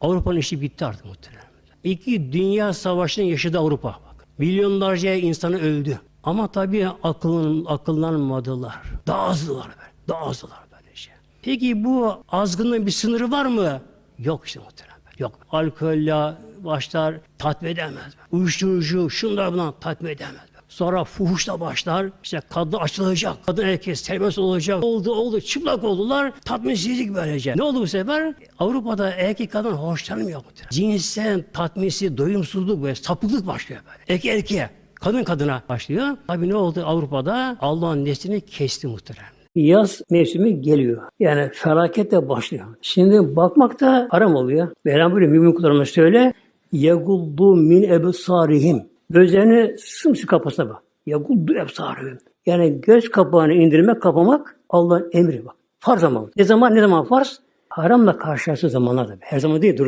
Avrupa'nın işi bitti artık muhtemelen. İki dünya savaşının yaşadı Avrupa. Bak. Milyonlarca insanı öldü. Ama tabii akılın, akıllanmadılar. Daha azdılar böyle. Daha azdılar böyle şey. Peki bu azgınlığın bir sınırı var mı? Yok işte muhtemelen. Yok. Alkolle başlar tatmin edemez. Uyuşturucu şunlar bunlar tatmin edemez. Sonra fuhuşla başlar. İşte kadın açılacak. Kadın erkek serbest olacak. Oldu oldu. Çıplak oldular. Tatminsizlik böylece. Ne oldu bu sefer? Avrupa'da erkek kadın hoşlanmıyor. Cinsel tatminsiz, doyumsuzluk ve sapıklık başlıyor böyle. Erkek erkeğe. Kadın kadına başlıyor. Tabii ne oldu Avrupa'da? Allah'ın neslini kesti muhtemelen. Yaz mevsimi geliyor. Yani felaket de başlıyor. Şimdi bakmak da haram oluyor. Böyle mümin kullarına söyle. Yeguldu min ebsarihim. Gözlerini sımsıkı kapasa bak. Yeguldu ebsarihim. Yani göz kapağını indirmek, kapamak Allah'ın emri bak. Farz ama. Ne zaman ne zaman farz? Haramla karşılaştığı zamanlarda. Her zaman değil. Dur